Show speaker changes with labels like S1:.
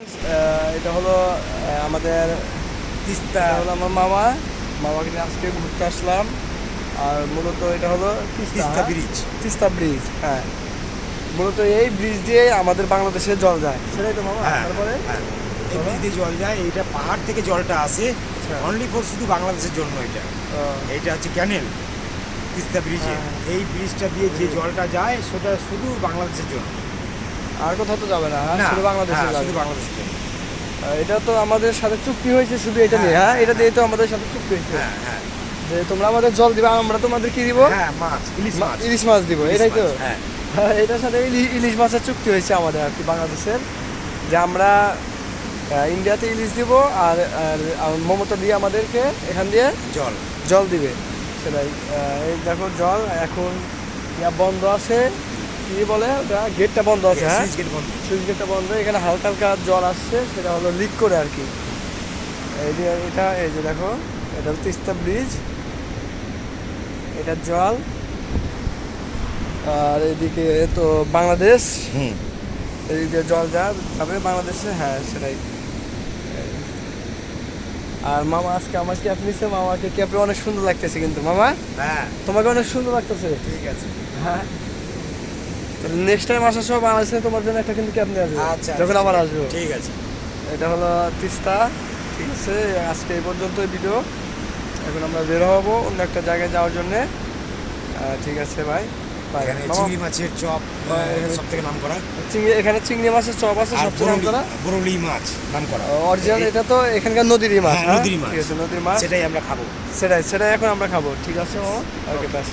S1: আহ, এটা হলো আমাদের তিস্তা হলো আমার মামা। মামাকে নিয়ে আজকে ঘুরতে আসলাম। আর মূলত এটা হলো তিস্তা হ্যাঁ?
S2: ব্রিজ
S1: তিস্তা ব্রিজ হ্যাঁ। মূলত এই ব্রিজ দিয়ে আমাদের বাংলাদেশে জল যায়। সেটাই তো মামা
S2: হ্যাঁ
S1: তারপরে?
S2: হ্যাঁ। এই ব্রিজ দিয়ে জল যায় এইটা পাহাড় থেকে জলটা আসে।
S1: আচ্ছা।
S2: অনলি ফর শুধু বাংলাদেশের জন্য এটা। এইটা হচ্ছে ক্যানেল তিস্তা ব্রিজে
S1: হ্যাঁ।
S2: এই ব্রিজটা দিয়ে যে জলটা যায় সেটা শুধু বাংলাদেশের জন্য।
S1: আর কোথাও তো যাবে না হ্যাঁ? শুধু বাংলাদেশে
S2: হ্যাঁ, শুধু
S1: আহ, এটা তো আমাদের সাথে চুক্তি হয়েছে শুধু এটা নিয়ে হ্যাঁ
S2: হ্যাঁ,
S1: এটা দিয়ে তো আমাদের সাথে চুক্তি হয়েছে।
S2: হ্যাঁ হ্যাঁ।
S1: যে তোমরা আমাদের জল দিবে আমরা তোমাদের কি দিব?
S2: মাছ ইলিশ মাছ।
S1: দিব এটাই তো?
S2: হ্যাঁ।
S1: এটার সাথে ইলি- ইলিশ মাছের চুক্তি হয়েছে আমাদের আর কি বাংলাদেশের। যে আমরা ইন্ডিয়াতে ইলিশ দিব আর আর মমতা দিয়ে আমাদেরকে এখান দিয়ে
S2: জল।
S1: জল দিবে। সেটাই এই দেখো জল এখন বন্ধ আছে। কি বলে ওটা? গেটটা বন্ধ আছে হ্যাঁ?
S2: সুইচ গেট বন্ধ।
S1: সুইচ গেটটা বন্ধ। এখানে হালকা হালকা জল আসছে সেটা হলো লিক করে আর কি। এই যে এটা এই যে দেখো এটা হলো তিস্তা ব্রিজ। এটা জল। আর এদিকে তো বাংলাদেশ। এই জল যা যাবে বাংলাদেশে হ্যাঁ সেটাই। আর মামা আজকে আমার ক্যাপ নিচ্ছে মামাকে ক্যাপে অনেক সুন্দর লাগতেছে কিন্তু মামা?
S2: হ্যাঁ।
S1: তোমাকে অনেক সুন্দর লাগতেছে।
S2: ঠিক আছে।
S1: হ্যাঁ। নেক্সট টাইম আসার সময় বাংলাদেশে তোমার জন্য একটা কিন্তু ক্যাপ নিয়ে আসবে।
S2: আচ্ছা
S1: যখন
S2: আচ্ছা,
S1: আবার আসব।
S2: ঠিক আছে।
S1: এটা হলো তিস্তা। ঠিক আছে আজকে এই পর্যন্তই ভিডিও এখন আমরা বের হব অন্য একটা জায়গায় যাওয়ার জন্যে। ঠিক আছে ভাই
S2: চিংড়ি মাছের চপ সব থেকে নাম করা
S1: চিংড়ি এখানে চিংড়ি মাছের চপ আছে নাম করা
S2: বরলি মাছ নাম করা
S1: অরিজিনাল এটা তো এখানকার নদীরই মাছ
S2: হ্যাঁ,
S1: হ্যাঁ?
S2: মাছ।
S1: ঠিক আছে নদীর মাছ।
S2: সেটাই আমরা খাব।
S1: সেটাই সেটাই এখন আমরা খাব। ঠিক আছে ওকে ব্যাস